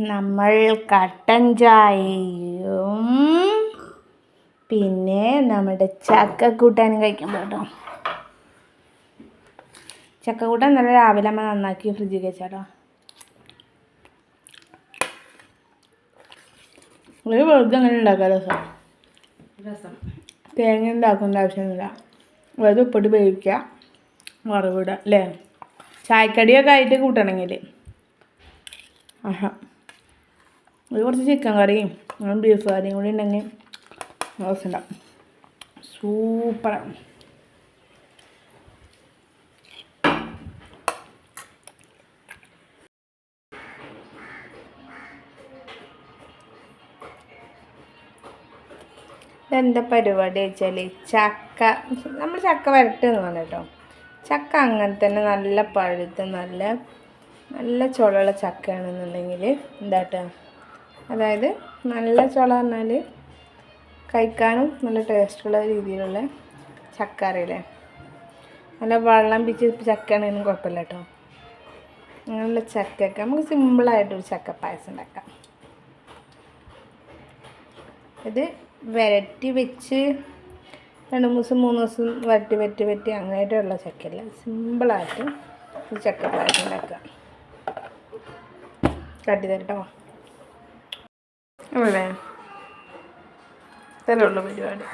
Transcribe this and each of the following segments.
നമ്മൾ കട്ടൻ ചായയും പിന്നെ നമ്മുടെ ചക്ക കൂട്ടാൻ കഴിക്കാൻ കേട്ടോ. ചക്കക്കൂട്ടാൻ നല്ല രാവിലെ അമ്മ നന്നാക്കി ഫ്രിഡ്ജിൽ വെച്ചാട്ടോ. ഒരു വെറുതെ അങ്ങനെ ഉണ്ടാക്കാം രസം. രസം. തേങ്ങ ഉണ്ടാക്കേണ്ട ആവശ്യമൊന്നുമില്ല. വെറുതെ ഉപ്പിട്ട് വേവിക്കുക. വറവിടുക അല്ലേ? ചായക്കടിയൊക്കെ ആയിട്ട് കൂട്ടണമെങ്കിൽ. ആഹാ. ഒരു കുറച്ച് ചിക്കൻ കറിയും ബീഫ് കറിയും കൂടി ഉണ്ടെങ്കിൽ ഉണ്ടാവും. സൂപ്പറാണ് ഇതെന്താ പരിപാടി വെച്ചാൽ ചക്ക. നമ്മൾ ചക്ക വരട്ടെന്ന് പറഞ്ഞു കേട്ടോ. ചക്ക അങ്ങനെ തന്നെ നല്ല പഴുത്ത് നല്ല നല്ല ചുളയുള്ള ചക്കയാണെന്നുണ്ടെങ്കിൽ എന്താട്ടാ? അതായത് നല്ല ചുള പറഞ്ഞാൽ കഴിക്കാനും നല്ല ടേസ്റ്റുള്ള രീതിയിലുള്ള ചക്ക അറിയില്ലേ നല്ല വെള്ളം പിച്ച് ചക്കയാണെങ്കിലും കുഴപ്പമില്ല കേട്ടോ. അങ്ങനെയുള്ള ചക്കയൊക്കെ. നമുക്ക് സിമ്പിളായിട്ടൊരു ചക്ക പായസം ഉണ്ടാക്കാം. ഇത് വരട്ടി വെച്ച് രണ്ട് മൂന്ന് ദിവസം മൂന്ന് ദിവസം വരട്ടി വരട്ടി വരട്ടി അങ്ങനെയായിട്ടുള്ള ചക്കയല്ല. സിമ്പിളായിട്ട് ചക്ക പായസം ഉണ്ടാക്കുക. കട്ടി? തരട്ടോ അല്ലേ ഇത്രേ ഉള്ളൂ പരിപാടി.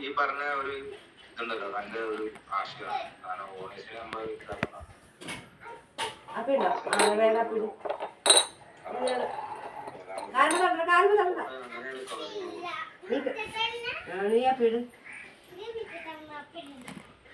ഈ പറഞ്ഞ ഒരു ഇതുണ്ടല്ലോ നല്ല ഒരു ആശയമാണ് കാരണം ഓണേഴ്സിന് നമ്മൾ നീ ആ വേഗം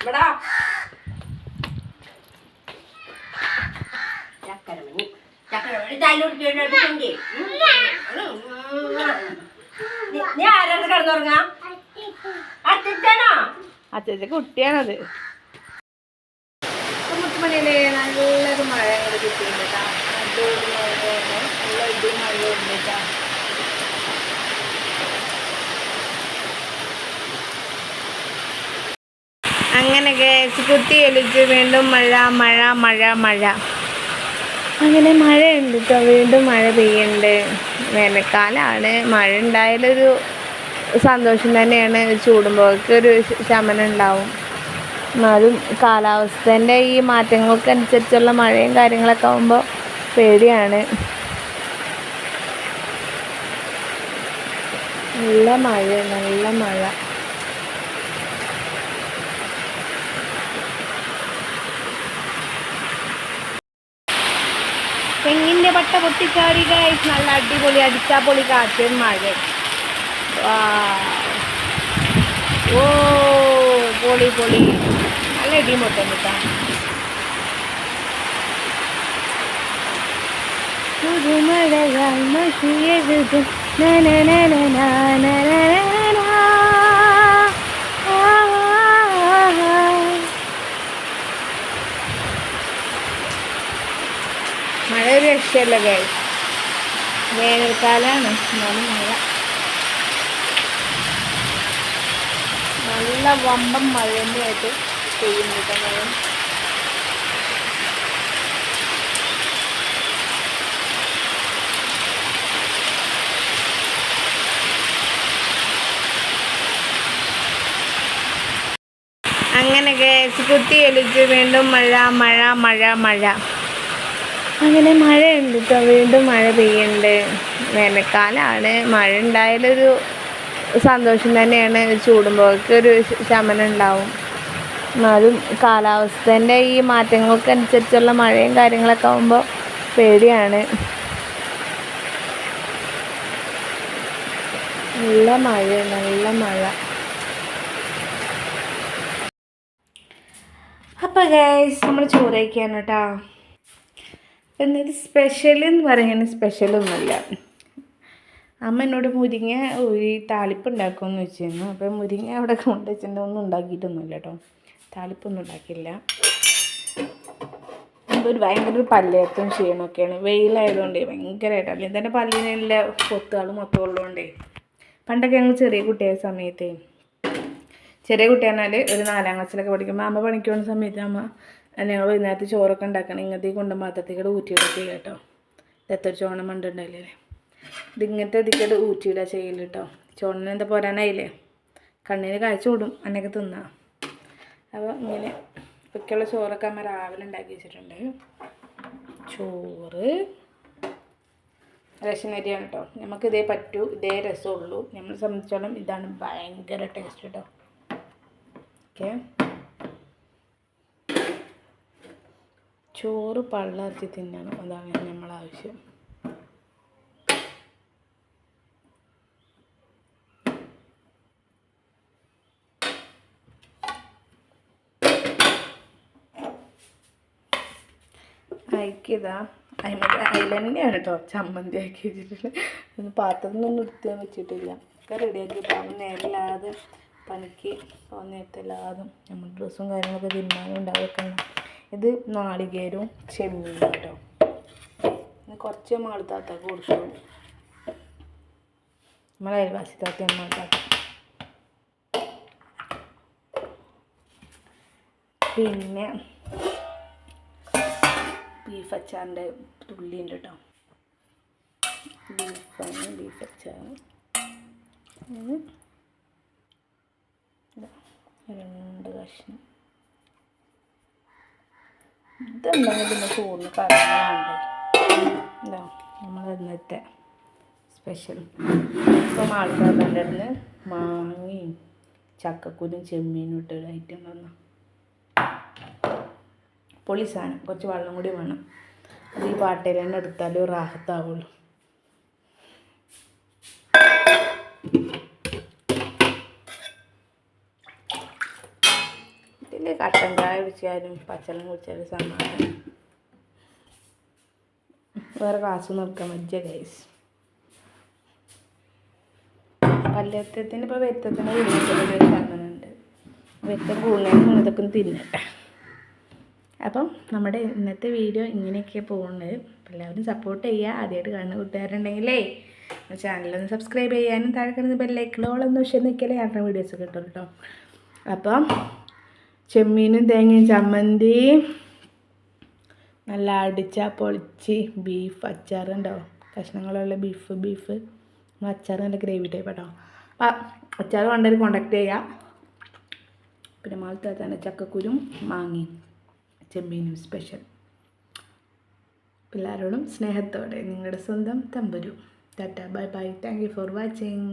ഇവിടെ. ചക്കരമണി ചക്കരമണി തല്ലുടിച്ചോണ്ടി നീ ആരാണ് കിടന്നുറങ്ങാ? അച്ഛനാണോ അച്ഛന്റെ കുട്ടിയാണത്. മുത്തുമണിയിലെ നല്ലൊരു മഴ കിട്ടിയിട്ടുണ്ട് കേട്ടോ. നല്ലൊരു മഴയാണ് നല്ല ഇടി മഴയുണ്ട് കേട്ടോ അങ്ങനെ കേസ് കുത്തി എലിച്ച് വീണ്ടും മഴ മഴ മഴ മഴ. അങ്ങനെ മഴയുണ്ട് കേട്ടോ വീണ്ടും മഴ പെയ്യുന്നുണ്ട്. വേനൽക്കാലമാണ് മഴ ഉണ്ടായാലൊരു സന്തോഷം തന്നെയാണ്. ചൂടുമ്പോഴൊക്കെ ഒരു ശമനം ഉണ്ടാവും. എന്നാലും കാലാവസ്ഥേന്റെ ഈ മാറ്റങ്ങൾക്ക് അനുസരിച്ചുള്ള മഴയും കാര്യങ്ങളൊക്കെ ആകുമ്പോൾ പേടിയാണ്. നല്ല മഴ നല്ല മഴ. പട്ട പൊട്ടിച്ചാടി ഗൈസ് നല്ല അടിപൊളി അടിച്ചാ പൊളി കാറ്റ് മഴ ഓ പൊളി പൊളി. നല്ല ഇടിയും പൊട്ടും കേട്ടോ പുതുമഴകൾ മഷിയെഴുതും നനനനനനനനനന. ആ, ആ, ആ. മഴ രക്ഷയല്ല ഗൈ വേനൽക്കാലമാണ് എന്നാലും മഴ. നല്ല വമ്പം മഴേന്റെ ആയിട്ട് പെയ്യുന്നുണ്ട് മഴ. അങ്ങനെ കേസ് കുത്തി എലിച്ച് വീണ്ടും മഴ മഴ മഴ മഴ. അങ്ങനെ മഴയുണ്ട് കേട്ടോ വീണ്ടും മഴ പെയ്യുന്നുണ്ട് വേനൽക്കാലമാണ് മഴ ഉണ്ടായാലൊരു സന്തോഷം തന്നെയാണ്. ചൂടുമ്പോഴൊക്കെ ഒരു ശമനം ഉണ്ടാവും. എന്നാലും കാലാവസ്ഥേന്റെ ഈ മാറ്റങ്ങൾക്ക് അനുസരിച്ചുള്ള മഴയും കാര്യങ്ങളൊക്കെ ആകുമ്പോൾ പേടിയാണ്. നല്ല മഴ നല്ല മഴ. അപ്പോൾ ഗൈസ് നമ്മൾ ചോറ് കേട്ടോ. എന്നിട്ട് സ്പെഷ്യൽ എന്ന് പറയുന്നത് സ്പെഷ്യലൊന്നുമില്ല അമ്മ എന്നോട് മുരിങ്ങ ഒരു താളിപ്പ് ഉണ്ടാക്കുമെന്ന് വെച്ചിരുന്നു. അപ്പോൾ മുരിങ്ങ അവിടെ കൊണ്ടുവച്ചിട്ടുണ്ട് ഒന്നും ഉണ്ടാക്കിയിട്ടൊന്നുമില്ല കേട്ടോ. താളിപ്പൊന്നും ഉണ്ടാക്കിയില്ല. ഇപ്പോൾ ഒരു ഭയങ്കര പല്ലേത്തും ക്ഷീണമൊക്കെയാണ്. വെയിലായതുകൊണ്ട് ഭയങ്കരമായിട്ട് അല്ലെങ്കിൽ തന്നെ പല്ലിനെല്ലാം പൊത്തുകളും മൊത്തം ഉള്ളതുകൊണ്ടേ. പണ്ടൊക്കെ ഞങ്ങൾ ചെറിയ കുട്ടിയായ സമയത്തേ ചെറിയ കുട്ടി ഒരു നാലാം ക്ലാസ്സിലൊക്കെ പഠിക്കുമ്പോൾ അമ്മ പണിക്ക് പോകുന്ന സമയത്ത് അമ്മ ഞങ്ങൾ വൈകുന്നേരത്ത് ചോറൊക്കെ ഉണ്ടാക്കണം ഇങ്ങനത്തെ കൊണ്ട് ഊറ്റി ഊറ്റിയിടൊക്കെ കേട്ടോ. ഇതെത്ര ചോണം മണ്ടുണ്ടല്ലേ ഇത് ഇങ്ങനത്തെ ഇതിക്കട് ഊറ്റിയിടുക ചെയ്യൽ കേട്ടോ. ചോണിന് എന്താ പോരാനായില്ലേ? കണ്ണിന് കാഴ്ച വിടും അന്നൊക്കെ തിന്നാം. അപ്പോൾ ഇങ്ങനെ ഇപ്പൊക്കെയുള്ള ചോറൊക്കെ അമ്മ രാവിലെ ഉണ്ടാക്കി വെച്ചിട്ടുണ്ട്. ചോറ് റേഷൻ അരിയാണ് കേട്ടോ. നമുക്ക് ഇതേ പറ്റൂ ഇതേ രസമുള്ളൂ. നമ്മളെ സംബന്ധിച്ചോളം ഇതാണ് ഭയങ്കര ടേസ്റ്റ് കേട്ടോ. ഓക്കെ ചോറ് പള്ളാക്കി തിന്നണം. അതാണ് നമ്മളെ ആവശ്യം. അയക്കിയതാ. അതിന് അതിൽ തന്നെയാണ് കേട്ടോ ചമ്മന്തി ആക്കി വെച്ചിട്ടുള്ളത് ഒന്ന് പാത്രത്തിനൊന്നും എടുത്ത് വെച്ചിട്ടില്ല. ഒക്കെ റെഡിയാക്കി പാവം നേരമില്ലാതെ പണിക്ക് പോകുന്ന നേരത്തില്ലാതെ നമ്മൾ ഡ്രസ്സും കാര്യങ്ങളൊക്കെ തിന്നാനും ഉണ്ടാവുമൊക്കെ ഇത് നാളികേരവും ചെമ്മീനും കേട്ടോ കുറച്ച് മാളത്താത്ത കൊടുത്തു. നമ്മളെ അയൽവാസി താത്ത. മാളത്താത്ത പിന്നെ ബീഫ് അച്ചാറിന്റെ തുള്ളിയുണ്ട് കേട്ടോ. ബീഫാണ് ബീഫ് അച്ചാർ രണ്ട് കഷ്ണം. ഇതുണ്ടെങ്കിൽ പിന്നെ ചോറിന് കറങ്ങാണ്ടേ ഇതാ നമ്മൾ ഇന്നത്തെ സ്പെഷ്യൽ ഇപ്പം ആൾക്കാരുടെ തന്നെ മാങ്ങയും ചക്കക്കുരും ചെമ്മീനും ഇട്ട് ഐറ്റം തന്നു പൊളി സാധനം കുറച്ച് വെള്ളം കൂടി വേണം. അത് ഈ പാട്ടയിൽ തന്നെ എടുത്താലും റാഹത്താവുള്ളൂ. ഇതിൽ കട്ടൻ ചായ കുടിച്ചാലും പച്ചളം കുടിച്ചാലും സമാധാനം. വേറെ ക്ലാസ് നോക്കാൻ മജ്ജ ഗൈസ് പല്ലത്തത്തിന് ഇപ്പോൾ വ്യക്തത്തിന് അങ്ങനെയുണ്ട് വ്യക്തം കൂടുതലും ഒന്ന് തിന്നട്ടെ. അപ്പം നമ്മുടെ ഇന്നത്തെ വീഡിയോ ഇങ്ങനെയൊക്കെ പോകുന്നത്. എല്ലാവരും സപ്പോർട്ട് ചെയ്യുക. ആദ്യമായിട്ട് കാണുന്ന കൂട്ടുകാരുണ്ടെങ്കിലേ ചാനലൊന്ന് സബ്സ്ക്രൈബ് ചെയ്യാനും താഴെ കിടന്ന് ബെല്ലൈക്കിളോളൊന്നും പക്ഷേ നിൽക്കലേ ആരുടെ വീഡിയോസ് കിട്ടും കേട്ടോ അപ്പം ചെമ്മീനും തേങ്ങയും ചമ്മന്തി. നല്ല അടിച്ച പൊളിച്ച് ബീഫ് അച്ചാറുണ്ടോ കഷ്ണങ്ങളുള്ള ബീഫ് ബീഫ് അച്ചാർ നല്ല ഗ്രേവി ടൈപ്പ് കേട്ടോ അപ്പം അച്ചാർ വേണ്ടവർ കോണ്ടാക്ട് ചെയ്യുക പിന്നെ മാളത്തെ തന്നെ ചക്കക്കുരും മാങ്ങി ചെമ്മീനും സ്പെഷ്യൽ എല്ലാവരോടും സ്നേഹത്തോടെ നിങ്ങളുടെ സ്വന്തം Thamburu. Tata bye bye. Thank you for watching